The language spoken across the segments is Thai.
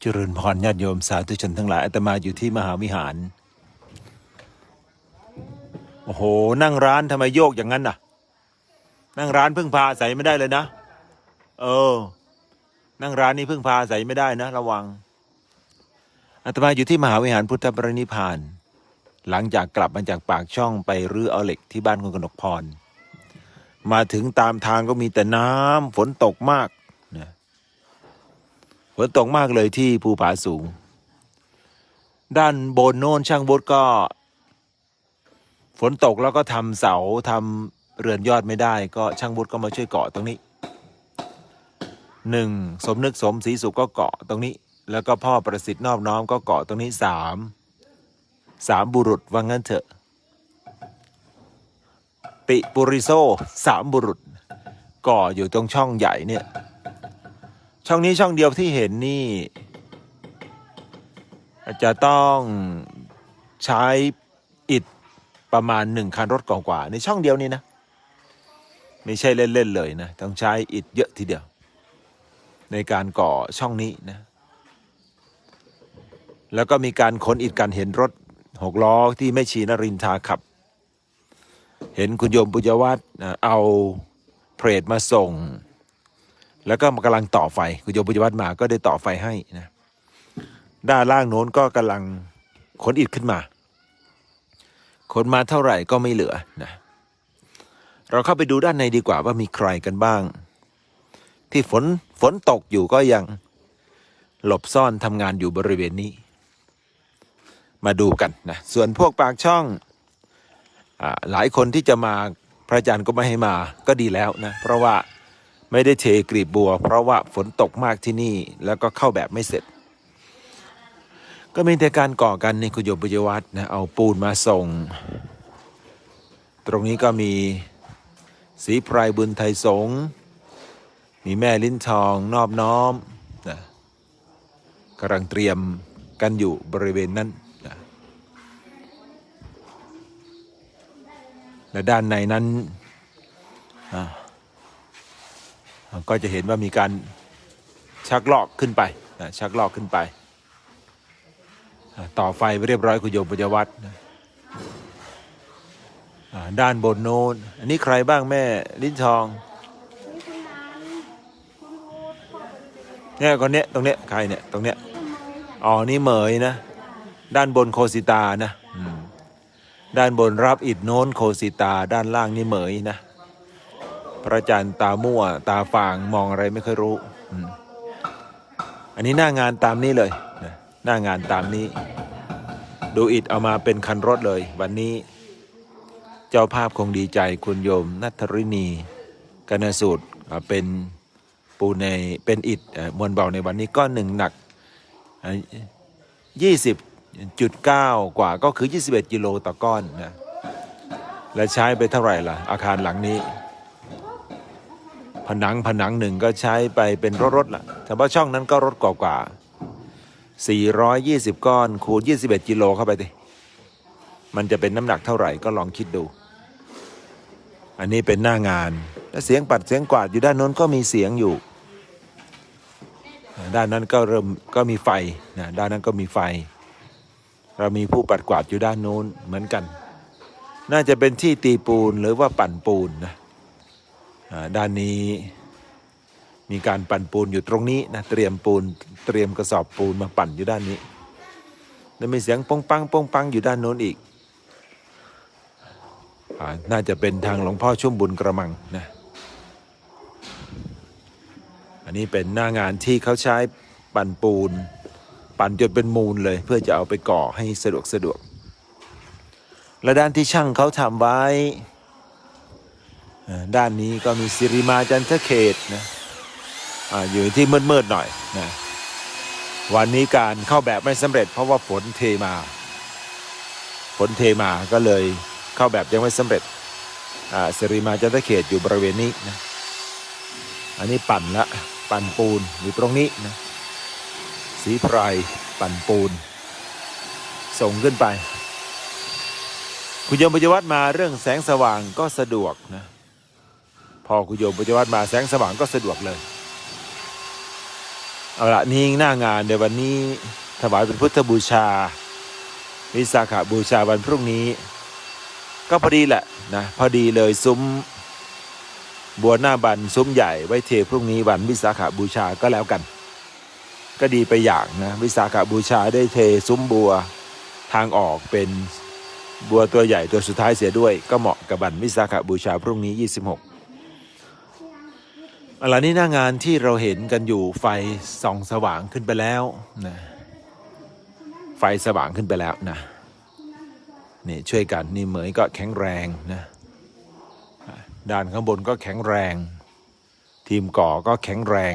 เจริญพรญาติโยมสาธุชนทั้งหลายอาตมาอยู่ที่มหาวิหาร โอ้โห นั่งร้านทำไมโยกอย่างนั้นน่ะ นั่งร้านพึ่งพาอาศัยไม่ได้เลยนะ เออ นั่งร้านนี้พึ่งพาอาศัยไม่ได้นะ ระวังอาตมาอยู่ที่มหาวิหารพุทธปรินิพาน หลังจากกลับมาจากปากช่องไปรื้อเอาเหล็กที่บ้านคุณกนกพร มาถึงตามทางก็มีแต่น้ำฝนตกมาก ฝนตกมากเลยที่ภูผาสูง ด้านบนโน้นช่างบดก็ ฝนตกแล้วก็ทำเสาทำเรือนยอดไม่ได้ ก็ช่างบดก็มาช่วยเกาะตรงนี้หนึ่งสมนึกสมศรีสุขก็เกาะตรงนี้ แล้วก็พ่อประสิทธิ์นอบน้อมก็เกาะตรงนี้สามสามบุรุษว่างั้นเถอะ ติปุริโซสามบุรุษก่ออยู่ตรงช่องใหญ่เนี่ย ช่องนี้ช่องเดียวที่เห็นนี่อาจจะต้องใช้อิฐประมาณหนึ่งคันรถกว่าๆในช่องเดียวนี้นะ ไม่ใช่เล่นๆเลยนะ ต้องใช้อิฐเยอะทีเดียว ในการก่อช่องนี้นะ แล้วก็มีการขนอิฐกันเห็นรถหกล้อที่แม่ชีนรินทาขับ เห็นคุณโยมปุญญวัฒน์เอาเพลทมาส่ง แล้วก็กำลังต่อไฟคุณโยมปุญญวัฒน์มาก็ได้ต่อไฟให้นะด้านล่างโน้นก็กำลังขนอิฐขึ้นมา ขนมาเท่าไหร่ก็ไม่เหลือนะเราเข้าไปดูด้านในดีกว่าว่ามีใครกันบ้าง ที่ฝนฝนตกอยู่ก็ยังหลบซ่อนทำงานอยู่บริเวณนี้ มาดูกันนะส่วนพวกปากช่องอาหลายคนที่จะมาพระอาจารย์ก็ไม่ให้มาก็ดีแล้วนะ เพราะว่า ไม่ได้เทกรีบบัว เพราะว่าฝนตกมากที่นี่แล้วก็เข้าแบบไม่เสร็จ ก็มีแต่การก่อกันในคุโยมปุญวัฒนะเอาปูนมาส่ง ตรงนี้ก็มีสีไพรบุญไทยสง มีแม่ลิ้นทองนอบน้อมนะกำลังเตรียมกันอยู่บริเวณนั้นนะและด้านในนั้นอ่า ก็จะเห็นว่ามีการชักลอกขึ้นไปนะชักลอกขึ้นไปอ่าต่อไฟไปเรียบร้อยคุณโยมปัญญวัฒน์นะอ่าด้านบนโน้นอันนี้ใครบ้างแม่ลิ้นทองนี่คุณนันคุณพูดพ่อเป็นเนี่ยคนเนี้ยตรงเนี้ยใครเนี่ยตรงเนี้ยต้นไม้ใหญ่อ๋อนี่เหมยนะ ด้านบนโคสิตานะอืมด้านบนรับอิฐโน้นโคสิตา ด้านล่างนี่เหมยนะ พระอาจารย์ตามั่ว ตาฝางมองอะไรไม่ค่อยรู้ อันนี้หน้างานตามนี้เลยนะหน้างานตามนี้ ดูอิฐเอามาเป็นคันรถเลย วันนี้ เจ้าภาพคงดีใจคุณโยมนัทรินีกนสูตรเป็นปูในเป็นอิฐเอ่อมวลเบาในวันนี้ก้อนหนึ่งหนักยี่สิบจุดเก้ากว่าก็คือ 21กิโลต่อก้อนนะและใช้ไปเท่าไหร่ล่ะ อาคารหลังนี้ ผนังผนังหนึ่งก็ใช้ไปเป็นรถรถละแต่ว่าช่องนั้นก็รถกว่ากว่า 420 ก้อนคูณ 21 กิโลเข้าไปดิ มันจะเป็นน้ำหนักเท่าไหร่ก็ลองคิดดู อันนี้เป็นหน้างานแล้วเสียงปัดเสียงกวาดอยู่ด้านโน้นก็มีเสียงอยู่ ด้านนั้นก็เริ่มก็มีไฟนะด้านนั้นก็มีไฟ เรามีผู้ปัดกวาดอยู่ด้านโน้นเหมือนกัน น่าจะเป็นที่ตีปูนหรือว่าปั่นปูนนะ ด้านนี้มีการปั่นปูนอยู่ตรงนี้นะเตรียมปูนเตรียมกระสอบปูนมาปั่นอยู่ด้านนี้แล้วมีเสียงปงปังปงปังอยู่ด้านโน้นอีกอน่าจะเป็นทางหลวงพ่อชุ่มบุญกระมังนะอันนี้เป็นหน้างานที่เขาใช้ปั่นปูน ปั่นจนเป็นมูลเลย เพื่อจะเอาไปก่อให้สะดวกสะดวกและด้านที่ช่างเขาทำไว้ ด้านนี้ก็มีสิริมาจันทเขตนะอาอยู่ที่มืดๆหน่อยนะวันนี้การเข้าแบบไม่สำเร็จ เพราะว่าฝนเทมาฝนเทมาก็เลยเข้าแบบยังไม่สำเร็จสิริมาจันทเขตอยู่บริเวณนี้นะอันนี้ปั่นละปั่นปูนอยู่ตรงนี้นะสีไพรปั่นปูน ส่งขึ้นไป คุณยมปัญญวัฒน์มาเรื่องแสงสว่างก็สะดวกนะ พอคุโยมปัญญวัฒน์มาแสงสว่างก็สะดวกเลย เอาละนี่หน้างานเดี๋ยววันนี้ถวายเป็นพุทธบูชา วิสาขบูชาวันพรุ่งนี้ ก็พอดีแหละนะพอดีเลยซุ้มบัวหน้าบันซุ้มใหญ่ไว้เทพรุ่งนี้วันวิสาขบูชาก็แล้วกัน ก็ดีไปอย่างนะวิสาขบูชาได้เทซุ้มบัวทางออกเป็นบัวตัวใหญ่ตัวสุดท้ายเสียด้วย ก็เหมาะกับวันวิสาขบูชาพรุ่งนี้ 26 อะไรนี่หน้างานที่เราเห็นกันอยู่ไฟส่องสว่างขึ้นไปแล้วนะไฟสว่างขึ้นไปแล้วนะนี่ช่วยกันนี่เหมยก็แข็งแรงนะด้านข้างบนก็แข็งแรง ทีมก่อก็แข็งแรง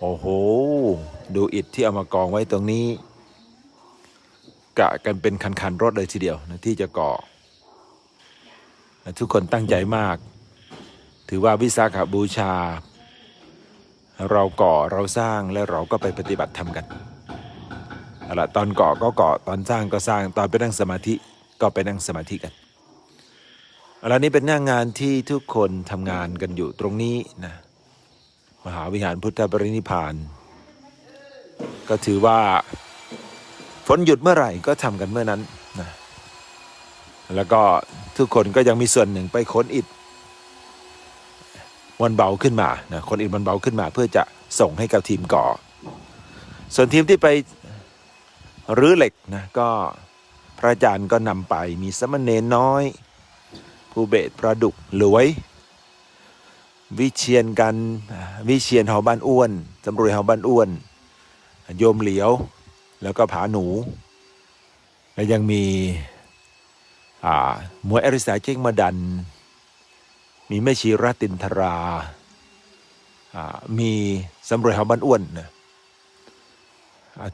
โอ้โห ดูอิฐที่เอามากองไว้ตรงนี้ กะกันเป็นคันๆรถเลยทีเดียวนะที่จะก่อ ทุกคนตั้งใจมาก ถือว่าวิสาขบูชา เราก่อเราสร้างและเราก็ไปปฏิบัติทำกันเอาละตอนก่อก็ก่อตอนสร้างก็สร้างตอนไปนั่งสมาธิก็ไปนั่งสมาธิกันเอาละนี่เป็นหน้างงานที่ทุกคนทำงานกันอยู่ตรงนี้นะมหาวิหารพุทธปรินิพพาน ก็ถือว่าฝนหยุดเมื่อไหร่ก็ทำกันเมื่อนั้นนะแล้วก็ทุกคนก็ยังมีส่วนหนึ่งไปขนอิฐ มันเบาขึ้นมานะขนอิฐมันเบาขึ้นมา เพื่อจะส่งให้กับทีมก่อ ส่วนทีมที่ไปรื้อเหล็กนะก็พระอาจารย์ก็นำไปมีสมณเณรน้อย ผู้เบสประดุกหลวย วิเชียนกันวิเชียนหอบ้านอ้วนสำรวยหอบ้านอ้วน โยมเหลียว แล้วก็ผาหนู และยังมีอ่ามวยอริสาเจ้งมาดัน มีแม่ชีรัตินทราอ่ามีสำรวยหอบ้านอ้วนนะ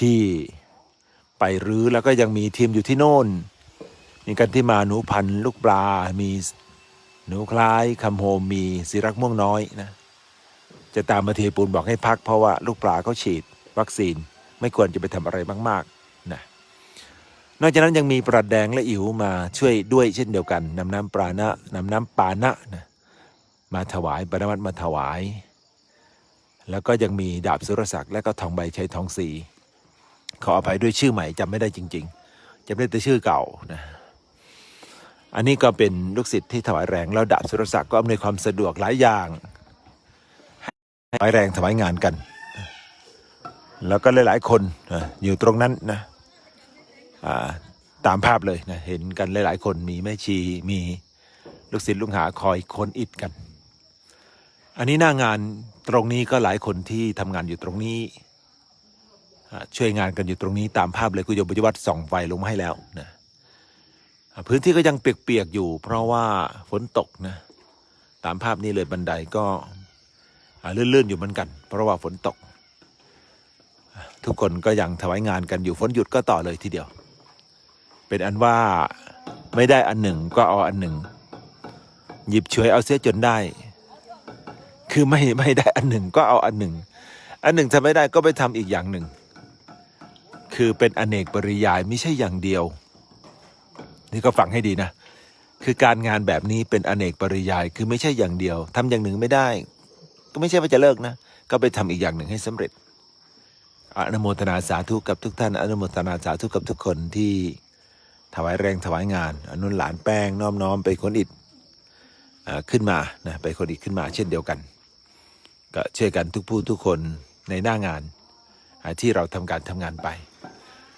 ที่ไปรื้อแล้วก็ยังมีทีมอยู่ที่โน่น มีกันที่มาหนูพันธุ์ลูกปลา มีหนูคล้ายคำโฮมมีศิรักม่วงน้อยนะจะตามมาเทปูนบอกให้พักเพราะว่าลูกปลาเขาฉีดวัคซีนไม่ควรจะไปทำอะไรมากๆนะนอกจากนั้นยังมีปลัดแดงและอิ๋วมาช่วยด้วยเช่นเดียวกันนำน้ำปลานะนำน้ำปานะนะ มาถวายปรมัตมาถวาย แล้วก็ยังมีดาบสุรศักดิ์และก็ทองใบชัยทองศรีขออภัยด้วยชื่อใหม่จำไม่ได้จริงๆจำได้แต่ชื่อเก่านะอันนี้ก็เป็นลูกศิษย์ที่ถวายแรงแล้วดาบสุรศักดิ์ก็อำนวยความสะดวกหลายอย่างถวายแรงถวายงานกัน แล้วก็หลายๆคนอยู่ตรงนั้นนะตามภาพเลยนะเห็นกันหลาย ๆ คนมีแม่ชีมีลูกศิษย์ลูกหาคอยคนอิดกัน อันนี้หน้างานตรงนี้ก็หลายคนที่ทำงานอยู่ตรงนี้ช่วยงานกันอยู่ตรงนี้ตามภาพเลยคุณโยมปฏิวัติส่องไฟลงมาให้แล้วนะอ่าพื้นที่ก็ยังเปียกๆอยู่ เพราะว่าฝนตกนะตามภาพนี้เลยบันไดก็ลื่นๆอยู่เหมือนกัน เพราะว่าฝนตก ทุกคนก็ยังถวายงานกันอยู่ฝนหยุดก็ต่อเลยทีเดียว เป็นอันว่าไม่ได้อันหนึ่งก็เอาอันหนึ่ง หยิบช่วยเอาเสียจนได้ คือไม่ไม่ได้อันหนึ่งก็เอาอันหนึ่ง อันหนึ่งทำไม่ได้ก็ไปทำอีกอย่างหนึ่ง คือเป็นอเนกปริยายไม่ใช่อย่างเดียว นี่ก็ฟังให้ดีนะ คือการงานแบบนี้เป็นอเนกปริยายคือไม่ใช่อย่างเดียวทำอย่างหนึ่งไม่ได้ ก็ไม่ใช่ว่าจะเลิกนะ ก็ไปทำอีกอย่างหนึ่งให้สำเร็จอนุโมทนาสาธุกับทุกท่านอนุโมทนาสาธุกับทุกคนที่ถวายแรงถวายงานอนุนหลานแป้งน้อมน้อมไปคนอิดขึ้นมานะไปคนอิดขึ้นมาเช่นเดียวกัน ก็ช่วยกันทุกผู้ทุกคนในหน้างานที่เราทำการทำงานไป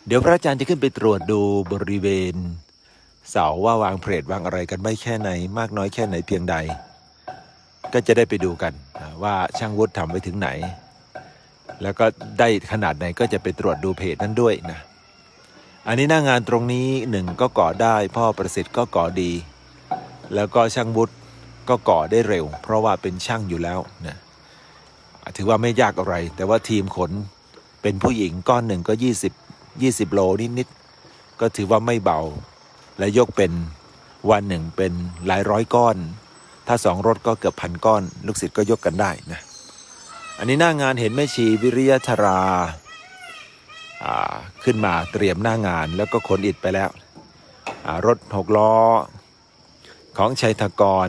เดี๋ยวพระอาจารย์จะขึ้นไปตรวจดูบริเวณ เสาว่าวางเพลทวางอะไรกันไม่แค่ไหน มากน้อยแค่ไหนเพียงใด ก็จะได้ไปดูกันว่าช่างวุฒิทำไปถึงไหน แล้วก็ได้ขนาดไหนก็จะไปตรวจดูเพจนั้นด้วยนะอันนี้หน้างานตรงนี้หนึ่งก็ก่อได้ พ่อประสิทธิ์ก็ก่อดี แล้วก็ช่างวุฒิก็ก่อได้เร็ว เพราะว่าเป็นช่างอยู่แล้วนะ ถือว่าไม่ยากอะไร แต่ว่าทีมขนเป็นผู้หญิงก้อนหนึ่งก็ 20 20 โลนิดๆก็ถือว่าไม่เบา และยกเป็นวันหนึ่งเป็นหลายร้อยก้อน ถ้าสองรถก็เกือบพันก้อน ลูกศิษย์ก็ยกกันได้นะอันนี้หน้างานเห็นแม่ชีวิริยธราขึ้นมาเตรียมหน้างานแล้วก็ขนอิฐไปแล้ว รถหกล้อ ของชัยธกร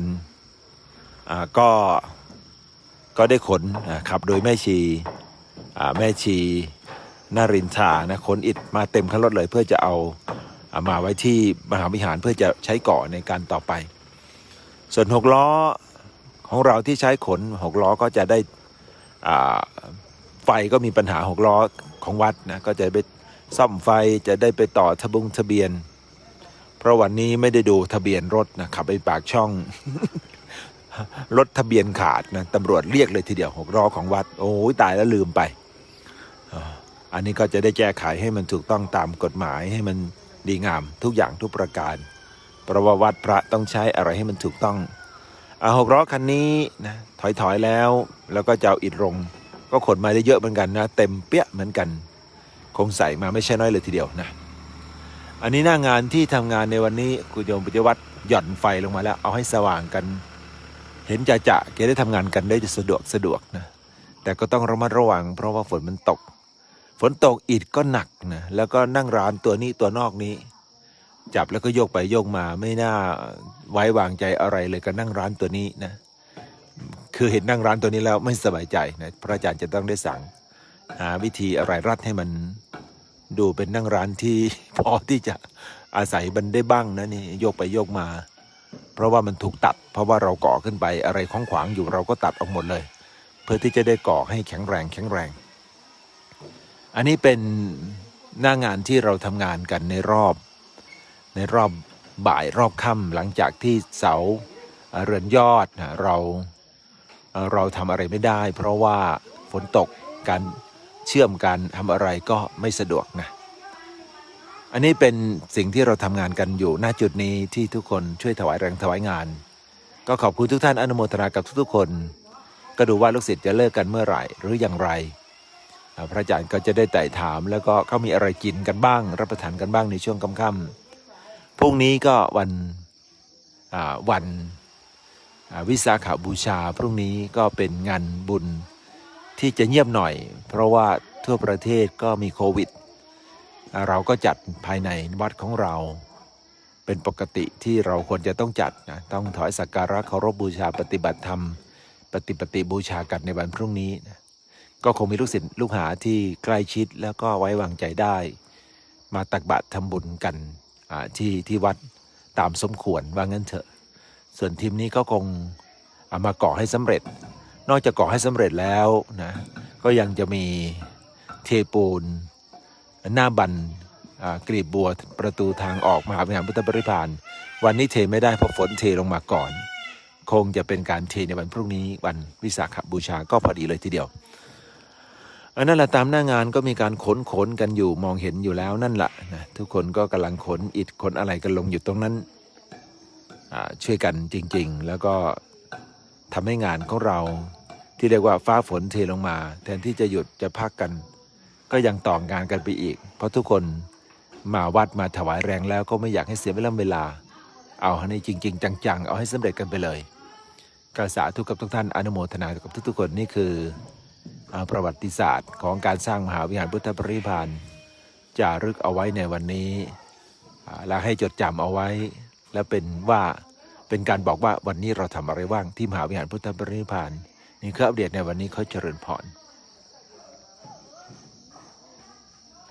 อ่าก็ ก็ได้ขนขับโดยแม่ชีแม่ชีนารินทานะขนอิฐมาเต็มคันรถเลยเพื่อจะเอาอามาไว้ที่มหาวิหารเพื่อจะใช้ก่อในการต่อไป ส่วนหกล้อของเราที่ใช้ขนหกล้อก็จะได้ไฟก็มีปัญหาหกล้อของวัดนะก็จะไปซ่อมไฟจะได้ไปต่อทะบุงทะเบียน เพราะวันนี้ไม่ได้ดูทะเบียนรถนะขับไปปากช่อง รถทะเบียนขาดนะตำรวจเรียกเลยทีเดียวหกล้อของวัด โอ้ยตายแล้วลืมไป อันนี้ก็จะได้แก้ไขให้มันถูกต้องตามกฎหมายให้มันดีงามทุกอย่างทุกประการ เพราะว่าวัดพระต้องใช้อะไรให้มันถูกต้องอาหกล้อคันนี้นะถอยถอยๆแล้ว แล้วก็จะเอาอิฐลง ก็ขนมาได้เยอะเหมือนกันนะ เต็มเปี้ยเหมือนกัน คงใส่มาไม่ใช่น้อยเลยทีเดียวนะ อันนี้หน้างานที่ทำงานในวันนี้คุณโยมปิยวัตรหย่อนไฟลงมาแล้ว เอาให้สว่างกัน เห็นจะจะแกได้ทำงานกันได้สะดวกสะดวกนะ แต่ก็ต้องระมัดระวัง เพราะว่าฝนมันตก ฝนตกอิฐก็หนักนะแล้วก็นั่งร้านตัวนี้ตัวนอกนี้ จับแล้วก็โยกไปโยกมาไม่น่าไว้วางใจอะไรเลยกับนั่งร้านตัวนี้นะ คือเห็นนั่งร้านตัวนี้แล้วไม่สบายใจนะพระอาจารย์จะต้องได้สั่ง หาวิธีอะไรรัดให้มันดูเป็นนั่งร้านที่พอที่จะอาศัยบันได้บ้างนะนี่โยกไปโยกมา เพราะว่ามันถูกตัด เพราะว่าเราก่อขึ้นไปอะไรของขวางอยู่เราก็ตัดออกหมดเลย เพื่อที่จะได้ก่อให้แข็งแรงแข็งแรง อันนี้เป็นหน้างานที่เราทำงานกันในรอบ ในรอบบ่ายรอบค่ำหลังจากที่เสาเรือนยอดเราเอ่อเราทำอะไรไม่ได้ เพราะว่าฝนตกการเชื่อมการทำอะไรก็ไม่สะดวกนะ อันนี้เป็นสิ่งที่เราทำงานกันอยู่หน้าจุดนี้ที่ทุกคนช่วยถวายแรงถวายงาน ก็ขอบคุณทุกท่านอนุโมทนากับทุกๆคน ก็ดูว่าลูกศิษย์จะเลิกกันเมื่อไหร่หรืออย่างไร พระอาจารย์ก็จะได้ไต่ถาม แล้วก็เขามีอะไรกินกันบ้าง รับประทานกันบ้างในช่วงค่ำๆพรุ่งนี้ก็วันวันวิสาขาบูชา พรุ่งนี้ก็เป็นงานบุญที่จะเงียบหน่อย เพราะว่าทั่วประเทศก็มีโควิด เราก็จัดภายในวัดของเราเป็นปกติที่เราควรจะต้องจัดนะต้องถอยสักการะเคารพบูชาปฏิบัติธรรม ปฏิปฏิบูชากันในวันพรุ่งนี้นะก็คงมีลูกศิษย์ลูกหาที่ใกล้ชิดแล้วก็ไว้วางใจได้ มาตักบาตรทำบุญกันที่ที่วัดตามสมควรว่างั้นเถอะ ส่วนทีมนี้ก็คงเอามาก่อให้สำเร็จ นอกจากก่อให้สำเร็จแล้วนะก็ยังจะมีเทปูน หน้าบันกรีบบัวประตูทางออกมหาวิหารพุทธบริพานวันนี้เทไม่ได้เพราะฝนเทลงมาก่อน คงจะเป็นการเทในวันพรุ่งนี้วันวิสาขบูชาก็พอดีเลยทีเดียวอันนั้นแหละตามหน้างานก็มีการขนขนกันอยู่มองเห็นอยู่แล้วนั่นแหละนะทุกคนก็กำลังขนอิฐขนอะไรกันลงอยู่ตรงนั้นช่วยกันจริงๆ แล้วก็ทำให้งานของเราที่เรียกว่าฟ้าฝนเทลงมา แทนที่จะหยุดจะพักกัน ก็ยังต่องานกันไปอีก เพราะทุกคนมาวัดมาถวายแรงแล้วก็ไม่อยากให้เสียเวลาเวลา เอาให้จริง ๆ จังๆ เอาให้สำเร็จกันไปเลยกาสาธุกกับทุกท่านอนุโมทนากับทุกๆคนนี่คือประวัติศาสตร์ของการสร้างมหาวิหารพุทธปริพานจารึกเอาไว้ในวันนี้และให้จดจำเอาไว้ และเป็นว่าเป็นการบอกว่าวันนี้เราทำอะไรบ้างที่มหาวิหารพุทธปริพานนี่คืออัปเดตในวันนี้เขาเจริญพร